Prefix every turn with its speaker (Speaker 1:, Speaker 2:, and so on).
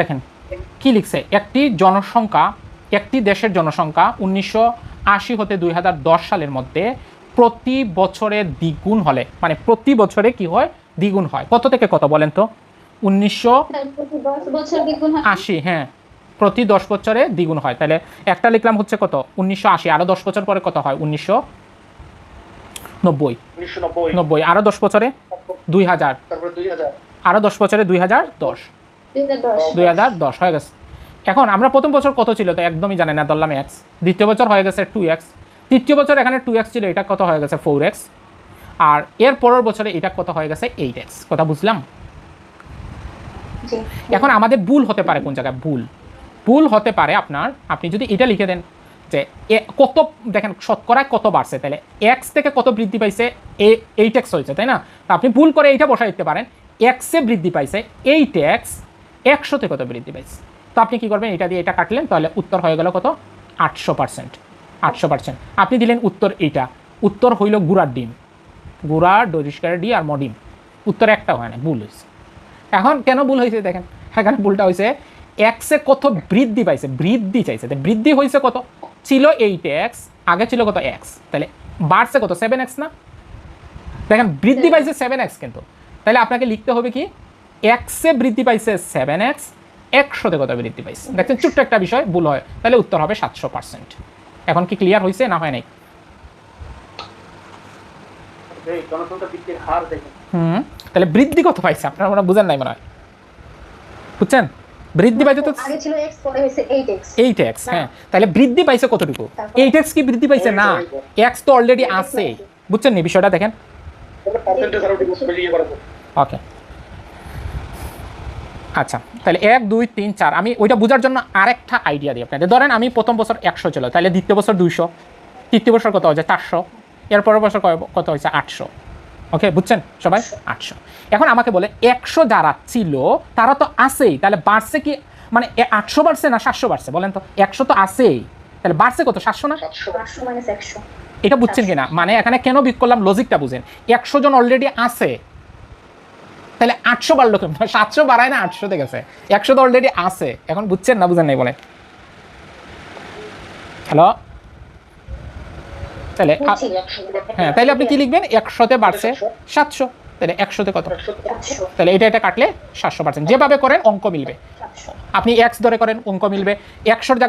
Speaker 1: দেখেন কি লিখছে? একটি জনসংখ্যা একটি দেশের জনসংখ্যা উনিশশো আশি হতে দুই হাজার দশ সালের মধ্যে প্রতি বছরে দ্বিগুণ হলে মানে প্রতি বছরে কি হয়? দ্বিগুণ হয়। কত থেকে কত বলেন তো? উনিশশো
Speaker 2: প্রতি দশ বছর দ্বিগুণ হয়।
Speaker 1: আশি হ্যাঁ। প্রতি দশ বছরে দ্বিগুণ হয়। তাহলে একটা লিখলাম হচ্ছে কত? উনিশশো আশি। আরও দশ বছর পরে কত হয়? উনিশশো নব্বই।
Speaker 3: নব্বই।
Speaker 1: নব্বই। আরও দশ বছরে? দুই হাজার।
Speaker 3: তারপরে দুই হাজার।
Speaker 1: আরও দশ বছরে দুই হাজার দশ।
Speaker 2: দুই হাজার দশ।
Speaker 1: হয়ে গেছে। এখন আমরা প্রথম বছর কত ছিল? তো একদমই জানি না ধরলাম এক্স দ্বিতীয় বছর হয়ে গেছে টু এক্স তৃতীয় বছর এখানে টু এক্স ছিল এটা কত হয়ে গেছে? ফোর এক্স আর এর পরের বছরে এটা কত হয়ে গেছে? এইট এক্স কথা বুঝলাম? এখন আমাদের ভুল হতে পারে কোন জায়গায়? ভুল। ভুল হতে পারে আপনার আপনি যদি এটা লিখে দেন যে এ কত দেখেন শতকরায় কত বাড়ছে তাহলে এক্স থেকে কত বৃদ্ধি পাইছে? এ এইট এক্স হয়েছে তাই না? তো আপনি ভুল করে এইটা বসাই দিতে পারেন এক্সে বৃদ্ধি পাইছে এইট এক্স একশোতে কত বৃদ্ধি পাইছে? তো আপনি কি করবেন? এটা দিয়ে এটা কাটলেন তাহলে উত্তর হয়ে গেল কত? আটশো পার্সেন্ট। আটশো পার্সেন্ট। আপনি দিলেন উত্তর এইটা। উত্তর হইল গুড়ার ডিম। গুড়া ডরিষ্কার ডি আর মডিম। উত্তর একটা হয় না ভুল হয়েছে এখন কেন ভুল হয়েছে দেখেন? এখানে ভুলটা হয়েছে এক্সে কত বৃদ্ধি পাইছে? বৃদ্ধি চাইছে। বৃদ্ধি হয়েছে কত? ছিল এইট এক্স আগে ছিল কত এক্স? তাহলে বাড়ছে কত? সেভেন এক্স না? দেখেন বৃদ্ধি পাইছে সেভেন এক্স কিন্তু। তাহলে আপনাকে লিখতে হবে কি? এক্সে বৃদ্ধি পাইছে সেভেন এক্স একশোতে কত বৃদ্ধি পাইছে? দেখছেন ছোট্ট একটা বিষয় ভুল হয়। তাহলে উত্তর হবে সাতশো পার্সেন্ট এখন কি ক্লিয়ার হয়েছে না হয় নাই? হুম তাহলে বৃদ্ধি কত পাইছে? আপনারা মনে হয় বুঝেন নাই মনে হয়। বুঝছেন? বৃদ্ধি পাইছে তো
Speaker 2: আগে ছিল এক্স পরে হয়েছে এইট এক্স
Speaker 1: হ্যাঁ। তাহলে বৃদ্ধি পাইছে কতটুকু?
Speaker 2: তারপর?
Speaker 1: এইট এক্স কি বৃদ্ধি পাইছে? না। এক্স তো অলরেডি আছে। বুঝছেন নি বিষয়টা? দেখেন। ওকে আচ্ছা তাহলে এক দুই তিন চার। আমি ওইটা বোঝার জন্য আরেকটা আইডিয়া দিই আপনাদের। ধরেন আমি প্রথম বছর একশো ছিল তাহলে দ্বিতীয় বছর দুইশো তৃতীয় বছর কত হয়েছে? চারশো এর পরের বছর কত হয়েছে? আটশো। ওকে বুঝছেন? সবাই? আটশো। এখন আমাকে বলে একশো যারা ছিল তারা তো আছেই। তাহলে বাড়ছে কি? মানে আটশো বাড়ছে না সাতশো বাড়ছে? বলেন তো একশো তো আছেই। তাহলে বাড়ছে কত? সাতশো না? এটা বুঝছেন কিনা? মানে এখানে কেন বিক করলাম? লজিকটা বুঝেন। একশো জন অলরেডি আছে। তাহলে আটশো বাড়লো কেন? সাতশো বাড়ায় না আটশোতে গেছে। একশো তো অলরেডি আছে। এখন বুঝছেন না বুঝেন নাই বলে। হ্যালো তাহলে হ্যাঁ তাহলে আপনি কি লিখবেন? একশোতে বাড়ছে সাতশো। তাহলে একশোতে কত? তাহলে এটা এটা কাটলে সাতশো পার্সেন্ট। যেভাবে করেন অঙ্ক মিলবে। আপনি এক্স ধরে করেন অঙ্ক মিলবে। একশোর জায়গায়